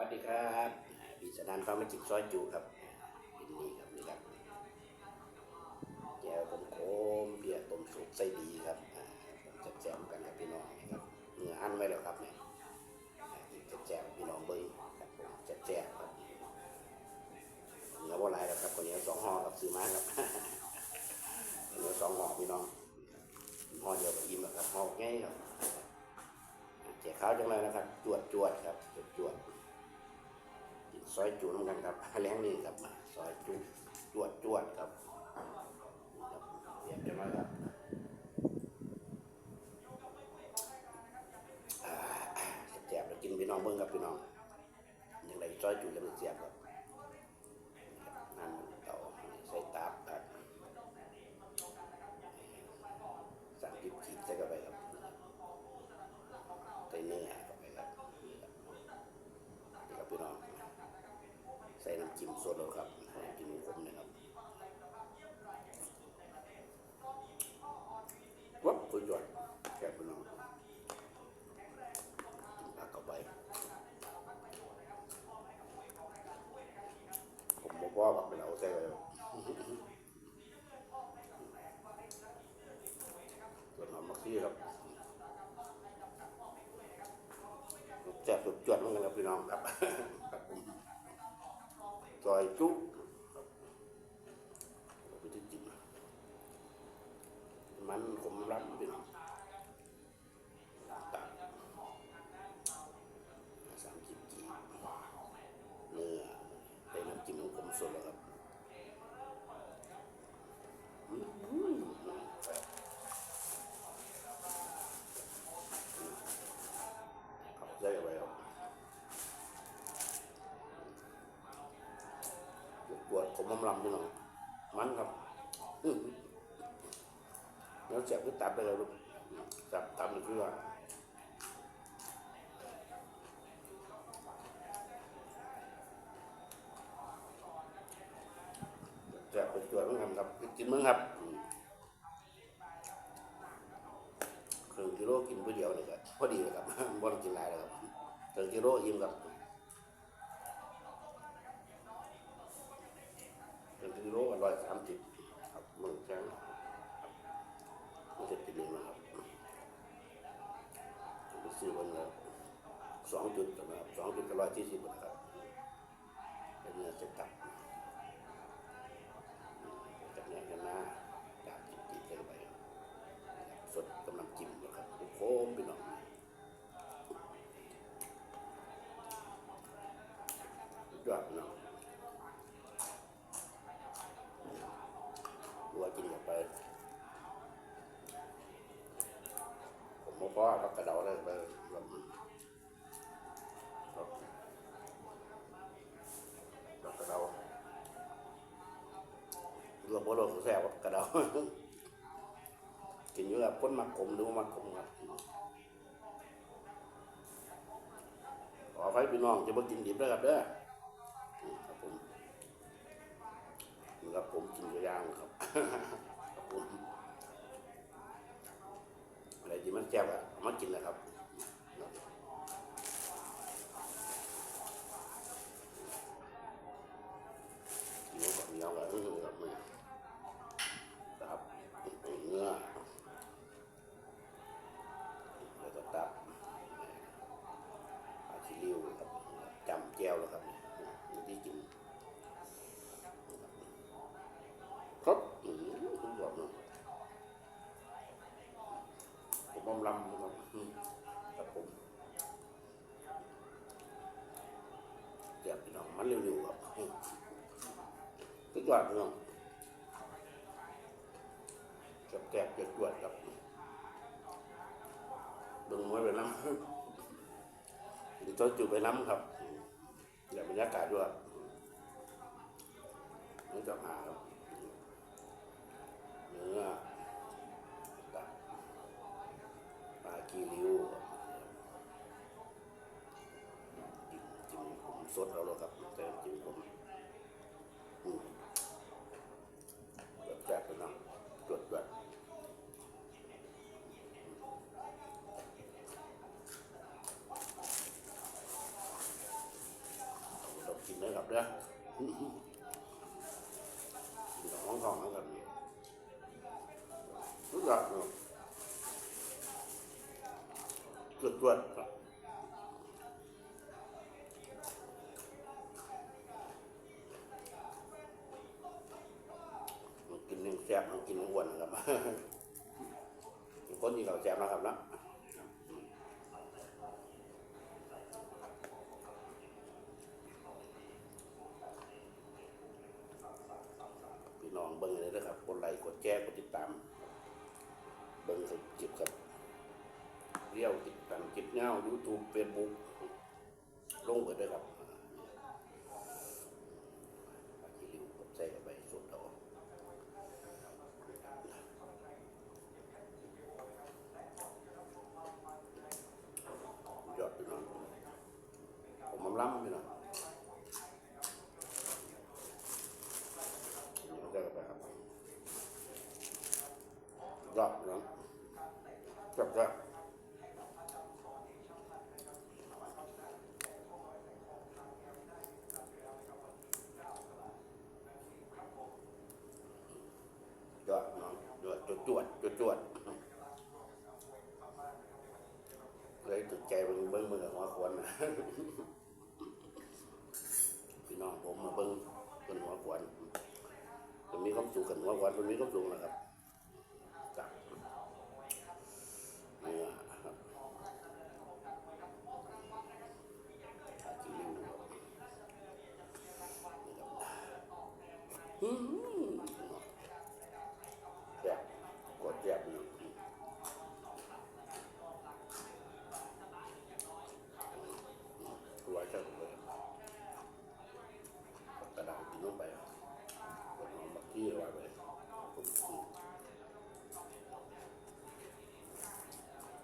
วัสดีครับบิสนานฟ้ามาจิกซอยจูครับเป็นนี่ครับนี่ครับแก้วต้มโคมเบียร์ต้มสุกไส้ดีครับอ่าผมแจมกันครับพี่น้องนะครับเนื้ออันไว้แล้วครับเนี่ยอ่ากินแจมพี่น้องเบิ้งครับผมแจมครับเนื้อว่าลายแล้วครับคนนี้สองห่อครับซื้อมาครับ อยจุนกันครับแรงนี่ครับซอยจูจวดจวดครับเรียบจะมาครับแจบแล้วกินพี่น้องเบิ้งครับพี่น้องยังไงซอยจูยังไม่เสียบครับนั่นเต่าใส่ตับครับสั่งกิบจีบใส่เข้าไปครับ ใส่เนื้อเข้าไปครับนี่ครับนี่ครับพี่น้องใส่น้ำ จิ้มสดแล้วครับน้ำจิ้มขมนะครับวับสุดยอดแก่พี่น้องกินผักเข้าไปผมบอกว่าผักเป็นเอาใส่ไปส่วนหอมมะขี้ครับแซ่บสุดจวดเหมือนกันครับพี่น้องครับ ซอยจุ๊ครับเอาไปที่จิ้มมันขมรับ ลำลำพี่น้องมันครับแล้วเจ็บก็ตับไปเลยลูกตับตับนี่คือว่าเจ็บไปตรวจมึงครับครับกินมึงครับครึ่งกิโลกินผู้เดียวเลยครับพอดีเลยครับบ่ต้องกินหลายเลยครับครึ่งกิโลอิ่มครับ ร้อยสามสิบครับมึงแจ้งม่ใช่ติดเลยนะครับไปซื้อวันละสองจุดนะครับสองจุดก็ร้อยที่สิบนะครับเป็นเนื้อเสร็จตับจากนี้กันนะจากจิบจิบใส่ไปสดกำลังจิ้มนะครับโค้งไปหน่อยยอดเนาะ กินเข้าไป ผมบอกว่าพักกระเดาได้ไปแบบครับพักกระเดาเรื่องโบราณแซ่บกระเดากินอยู่กับคนมักขมหรือว่ามักขมครับขอให้พี่น้องจะมากินดิบด้วยครับเด้อครับผมครับผมกินอยู่ย่างครับ อะไรที่มันแจ่มอะ ผมลำนะครับครับผมเดี๋ยวพี่น้องมันเร็วๆครับอืมทุกอย่างพี่น้องแกบแกบเจ็ดจวดครับดึงไว้ไปน้ำดึงต้นจุดไปน้ำครับอืมอย่าบรรยากาศด้วยนี่จะหาครับเนื้อ กี่นิ้วจิ้มผมสดเอาแล้วครับแต่จิ้ม ตรวจตรวจครับกินหนึ่งแซ่บมันกินหนึ่งอ้วนนะครับคนที่เขาแซ่บนะครับนะพี่น้องเบิ้งเลยนะครับกดไลค์กดแชร์กดติดตาม เบิ้งสิจิบกับเรียวติด ตามจิบเงายูทูบเฟซบุ๊กลงเปด้วยครับอาชีริวกดใส่เข้าไปสุดเอายอดพี่น้องผมมันล้ำพี่น้อยนี่ก็ได้ไปครับยอดพี่น้องจับจับยอดพี่น้องยอดจวดจวดจวดจวด เลยตึกใจเบิ่งเบิ่งมือหัวควนนะ พี่น้องผมมาเบิ่งเป็นหัวควนมันมีความสุขกันหัวควนมันมีความสุขนะครับจับเนี่ยครับกินลิ้นดูครับอืมแซ่บกดแซ่บอยู่ ตัวใช่เลยกระดาษกินลงไปกดนอนบักที่ไว้ไปผมกิน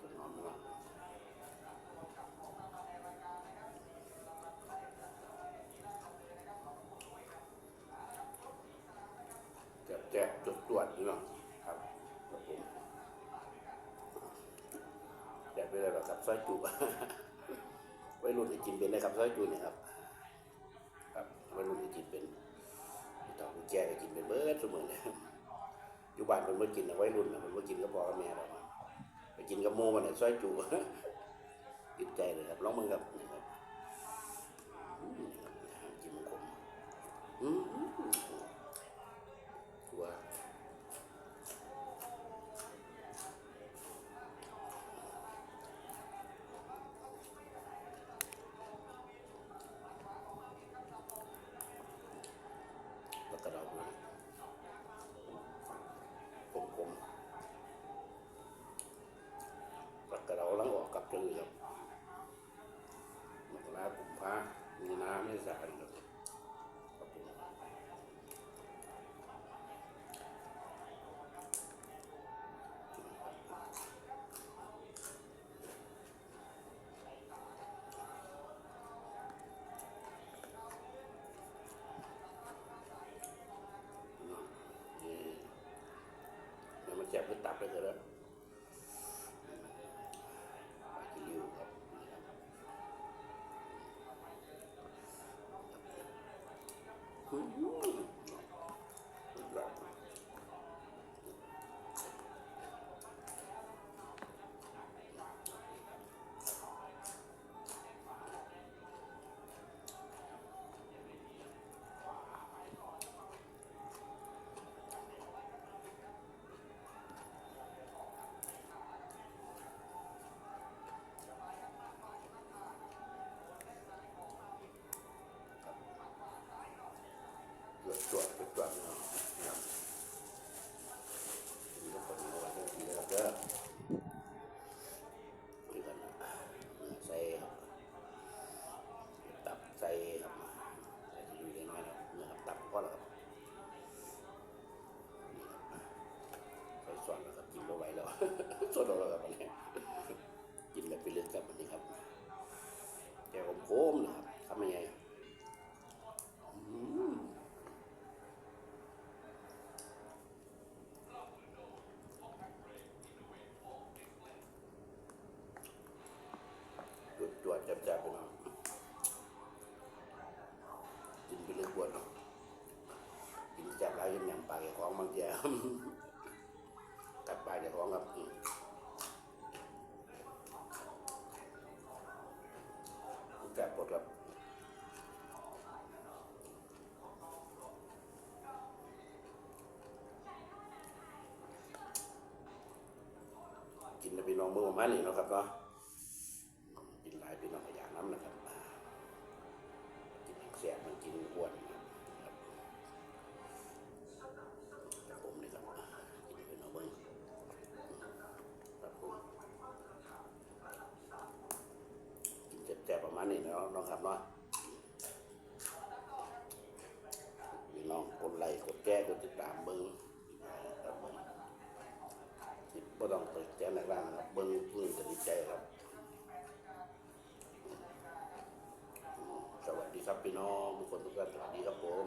กดนอนมาละ แจกจกจดตรวจนี่เนาะครับครับผมแจกไปเลยแบบกับซอยจุวัยรุ่นที่กินเป็นนะครับซอยจูเนี่ยครับ ครับไวัยรุ่นที่กินเป็นต่อพี่แก่ก็กินเป็นเบิร์ดเสมอเลยอยู่บ้านเป็นเมื่อกินนะวัยรุ่นนะเป็นเมื่อกินก็พอกับแม่แล้วอะไปกินกับโมมันเนี่ยซอยจูติดใจเลยครับลองมึงครับนี่ครับอืมครับกินมันขมอืมตัว แล้วก็เราด้วยผมผมแล้วก็เราลังออกกลับจังเลยครับมกรากุมภามีนาไม่สายครับครับผมนี่แล้ว มั ค้มนะครับทำยังไงจวดจับจับไปเนาะกินไปเลยกวดเนาะกินจับแล้วยังยังปากของบางแย่ นแล้องเมื่อวานนี้เนาะครับเนาะกินหลายพี่น้องก็อย่างน้ำนะครับกินแซ่บมันกินอ้วนนะครับผมนี่ครับกินให้พี่น้องเบิ่งครับผมกินแซ่บๆประมาณนี้เนาะเนาะครับเนาะพี่น้องกดไลค์กดแก้กดติดตามเบิ้งครับผมคิด บ่ต้องเปิดแจ้งแรงๆครับเบิ้งพื้นจะดีใจครับ สวัสดีครับพี่น้องทุกคนทุกท่านสวัสดีครับผม